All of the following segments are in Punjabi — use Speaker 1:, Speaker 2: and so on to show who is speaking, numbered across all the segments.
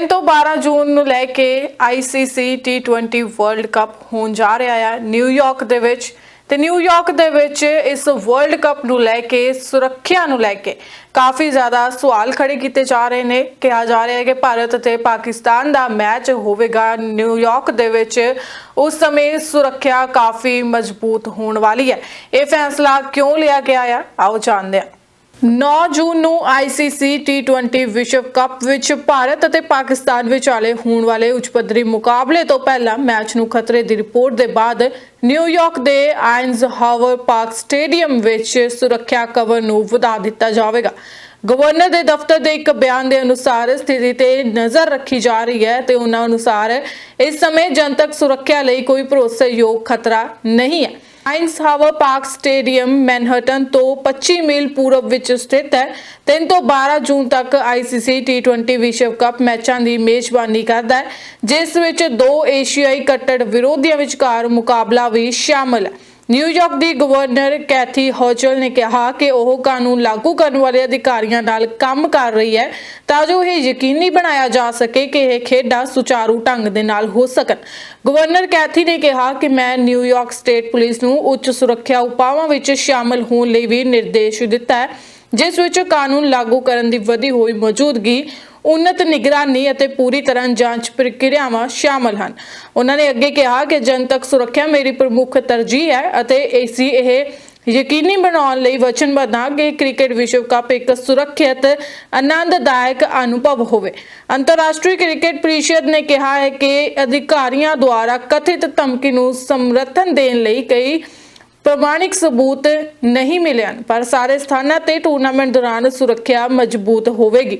Speaker 1: 3 ਤੋਂ 12 ਜੂਨ ਨੂੰ ਲੈ ਕੇ ICC T20 ਵਰਲਡ ਕੱਪ ਹੋਣ ਜਾ ਰਿਹਾ ਹੈ ਨਿਊਯਾਰਕ ਦੇ ਵਿੱਚ। ਤੇ ਨਿਊਯਾਰਕ ਦੇ ਵਿੱਚ ਇਸ ਵਰਲਡ ਕੱਪ ਨੂੰ ਲੈ ਕੇ, ਸੁਰੱਖਿਆ ਨੂੰ ਲੈ ਕੇ ਕਾਫੀ ਜ਼ਿਆਦਾ ਸਵਾਲ ਖੜੇ ਕੀਤੇ ਜਾ ਰਹੇ ਨੇ। ਕਿਹਾ ਜਾ ਰਿਹਾ ਹੈ ਕਿ ਭਾਰਤ ਅਤੇ ਪਾਕਿਸਤਾਨ ਦਾ ਮੈਚ ਹੋਵੇਗਾ ਨਿਊਯਾਰਕ ਦੇ ਵਿੱਚ। ਉਸ ਸਮੇਂ ਸੁਰੱਖਿਆ ਕਾਫੀ ਮਜ਼ਬੂਤ ਹੋਣ ਵਾਲੀ ਹੈ। ਇਹ ਫੈਸਲਾ ਕਿਉਂ ਲਿਆ ਗਿਆ ਹੈ ਆਓ ਜਾਣਦੇ ਹਾਂ। 9 ਜੂਨ ਨੂੰ ICC T20 ਵਿਸ਼ਵ ਕੱਪ ਵਿੱਚ ਭਾਰਤ ਅਤੇ ਪਾਕਿਸਤਾਨ ਵਿਚਾਲੇ ਹੋਣ ਵਾਲੇ ਉੱਚ ਪੱਧਰੀ ਮੁਕਾਬਲੇ ਤੋਂ ਪਹਿਲਾਂ ਮੈਚ ਨੂੰ ਖਤਰੇ ਦੀ ਰਿਪੋਰਟ ਦੇ ਬਾਅਦ ਨਿਊਯਾਰਕ ਦੇ ਆਇਨਜ਼ ਹਾਵਰ ਪਾਰਕ ਸਟੇਡੀਅਮ ਵਿੱਚ ਸੁਰੱਖਿਆ ਕਵਰ ਨੂੰ ਵਧਾ ਦਿੱਤਾ ਜਾਵੇਗਾ। ਗਵਰਨਰ ਦੇ ਦਫ਼ਤਰ ਦੇ ਇੱਕ ਬਿਆਨ ਦੇ ਅਨੁਸਾਰ ਸਥਿਤੀ ਤੇ ਨਜ਼ਰ ਰੱਖੀ ਜਾ ਰਹੀ ਹੈ ਤੇ ਉਹਨਾਂ ਅਨੁਸਾਰ ਇਸ ਸਮੇਂ ਜਨਤਕ ਸੁਰੱਖਿਆ ਲਈ ਕੋਈ ਭਰੋਸੇਯੋਗ ਖਤਰਾ ਨਹੀਂ ਹੈ। ਆਇਨਸ ਹਾਵਰ ਪਾਰਕ ਸਟੇਡੀਅਮ ਮੈਨਹਟਨ ਤੋਂ 25 ਮੀਲ ਪੂਰਬ ਵਿੱਚ ਸਥਿਤ ਹੈ। 3 ਤੋਂ 12 ਜੂਨ ਤੱਕ ICC T20 ਵਿਸ਼ਵ ਕੱਪ ਮੈਚਾਂ ਦੀ ਮੇਜ਼ਬਾਨੀ ਕਰਦਾ ਹੈ, ਜਿਸ ਵਿੱਚ ਦੋ ਏਸ਼ੀਆਈ ਕੱਟੜ ਵਿਰੋਧੀਆਂ ਵਿਚਕਾਰ ਮੁਕਾਬਲਾ ਵੀ ਸ਼ਾਮਲ ਹੈ। ਨਿਊਯਾਰਕ ਦੀ ਗਵਰਨਰ ਕੈਥੀ ਹੌਚਲ ਨੇ ਕਿਹਾ ਕਿ ਉਹ ਕਾਨੂੰਨ ਲਾਗੂ ਕਰਨ ਵਾਲੇ ਅਧਿਕਾਰੀਆਂ ਨਾਲ ਕੰਮ ਕਰ ਰਹੀ ਹੈ ਤਾਂ ਜੋ ਇਹ ਯਕੀਨੀ ਬਣਾਇਆ ਜਾ ਸਕੇ ਕਿ ਇਹ ਖੇਡਾਂ ਸੁਚਾਰੂ ਢੰਗ ਦੇ ਨਾਲ ਹੋ ਸਕਣ। ਗਵਰਨਰ ਕੈਥੀ ਨੇ ਕਿਹਾ ਕਿ ਮੈਂ ਨਿਊਯਾਰਕ ਸਟੇਟ ਪੁਲਿਸ ਨੂੰ ਉੱਚ ਸੁਰੱਖਿਆ ਉਪਾਵਾਂ ਵਿੱਚ ਸ਼ਾਮਲ ਹੋਣ ਲਈ ਵੀ ਨਿਰਦੇਸ਼ ਦਿੱਤਾ ਹੈ, ਜਿਸ ਵਿੱਚ ਕਾਨੂੰਨ ਲਾਗੂ ਕਰਨ ਦੀ ਵਧੀ ਹੋਈ ਮੌਜੂਦਗੀ ਉન્નਤ ਨਿਗਰਾਨੀ ਅਤੇ ਪੂਰੀ ਤਰ੍ਹਾਂ ਜਾਂਚ ਪ੍ਰਕਿਰਿਆਵਾਂ ਸ਼ਾਮਲ ਹਨ। ਉਹਨਾਂ ਨੇ ਅੱਗੇ ਕਿਹਾ ਕਿ ਜਨਤਕ ਸੁਰੱਖਿਆ ਮੇਰੀ ਪ੍ਰਮੁੱਖ ਤਰਜੀਹ ਹੈ ਅਤੇ ਏਸੀ ਇਹ ਯਕੀਨੀ ਬਣਾਉਣ ਲਈ ਵਚਨਬੱਧ ਹਾਂ ਕਿ ਕ੍ਰਿਕਟ ਵਿਸ਼ਵ ਕੱਪ ਇੱਕ ਸੁਰੱਖਿਅਤ, ਆਨੰਦਦਾਇਕ ਅਨੁਭਵ ਹੋਵੇ। ਅੰਤਰਰਾਸ਼ਟਰੀ ਕ੍ਰਿਕਟ ਪ੍ਰੀਸ਼ਦ ਨੇ ਕਿਹਾ ਹੈ ਕਿ ਅਧਿਕਾਰੀਆਂ ਦੁਆਰਾ ਕਥਿਤ ਧਮਕੀ ਨੂੰ ਸਮਰਥਨ ਦੇਣ ਲਈ ਕਈ ਪ੍ਰਮਾਣਿਕ ਸਬੂਤ ਨਹੀਂ ਮਿਲੇ ਹਨ, ਪਰ ਸਾਰੇ ਸਥਾਨਾਂ ਤੇ ਟੂਰਨਾਮੈਂਟ ਦੌਰਾਨ ਸੁਰੱਖਿਆ ਮਜ਼ਬੂਤ ਹੋਵੇਗੀ।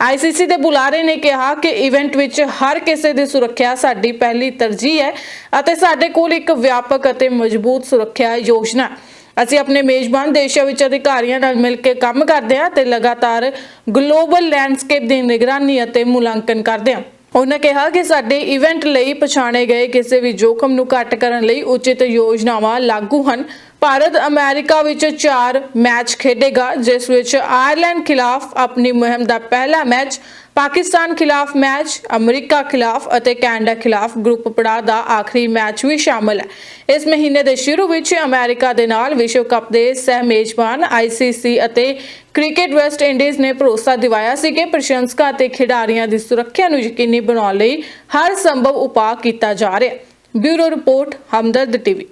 Speaker 1: ਆਈਸੀਸੀ ਦੇ ਬੁਲਾਰੇ ਨੇ ਕਿਹਾ ਕਿ ਇਵੈਂਟ ਵਿੱਚ ਹਰ ਕਿਸੇ ਦੀ ਸੁਰੱਖਿਆ ਸਾਡੀ ਪਹਿਲੀ ਤਰਜੀਹ ਹੈ ਅਤੇ ਸਾਡੇ ਕੋਲ ਇੱਕ ਵਿਆਪਕ ਅਤੇ ਮਜ਼ਬੂਤ ਸੁਰੱਖਿਆ ਯੋਜਨਾ। ਹੈ ਅਸੀਂ ਆਪਣੇ ਮੇਜ਼ਬਾਨ ਦੇਸ਼ਾਂ ਵਿੱਚ ਅਧਿਕਾਰੀਆਂ ਨਾਲ ਮਿਲ ਕੇ ਕੰਮ ਕਰਦੇ ਹਾਂ ਤੇ ਲਗਾਤਾਰ ਗਲੋਬਲ ਲੈਂਡਸਕੇਪ ਦੀ ਨਿਗਰਾਨੀ ਅਤੇ ਮੁਲਾਂਕਣ ਕਰਦੇ ਹਾਂ। ਉਹਨਾਂ ਕਿਹਾ ਕਿ ਸਾਡੇ ਇਵੈਂਟ ਲਈ ਪਛਾਣੇ ਗਏ ਕਿਸੇ ਵੀ ਜੋਖਮ ਨੂੰ ਘੱਟ ਕਰਨ ਲਈ ਉਚਿਤ ਯੋਜਨਾਵਾਂ ਲਾਗੂ ਹਨ ਭਾਰਤ ਅਮਰੀਕਾ ਵਿੱਚ 4 ਮੈਚ ਖੇਡੇਗਾ, ਜਿਸ ਵਿੱਚ ਆਇਰਲੈਂਡ ਖਿਲਾਫ ਆਪਣੀ ਮੁਹਿੰਮ ਦਾ ਪਹਿਲਾ ਮੈਚ, ਪਾਕਿਸਤਾਨ ਖਿਲਾਫ ਮੈਚ, ਅਮਰੀਕਾ ਖਿਲਾਫ ਅਤੇ ਕੈਨੇਡਾ ਖਿਲਾਫ ਗਰੁੱਪ ਪੜਾਅ ਦਾ ਆਖਰੀ ਮੈਚ ਵੀ ਸ਼ਾਮਲ ਹੈ। ਇਸ ਮਹੀਨੇ ਦੇ ਸ਼ੁਰੂ ਵਿੱਚ ਅਮਰੀਕਾ ਦੇ ਨਾਲ ਵਿਸ਼ਵ ਕੱਪ ਦੇ ਸਹਿ ਮੇਜ਼ਬਾਨ ਆਈਸੀਸੀ ਅਤੇ ਕ੍ਰਿਕਟ ਵੈਸਟ ਇੰਡੀਜ਼ ਨੇ ਭਰੋਸਾ ਦਿਵਾਇਆ ਸੀ ਕਿ ਪ੍ਰਸ਼ੰਸਕਾਂ ਅਤੇ ਖਿਡਾਰੀਆਂ ਦੀ ਸੁਰੱਖਿਆ ਨੂੰ ਯਕੀਨੀ ਬਣਾਉਣ ਲਈ ਹਰ ਸੰਭਵ ਉਪਾਅ ਕੀਤਾ ਜਾ ਰਿਹਾ ਬਿਊਰੋ ਰਿਪੋਰਟ, ਹਮਦਰਦ ਟੀਵੀ।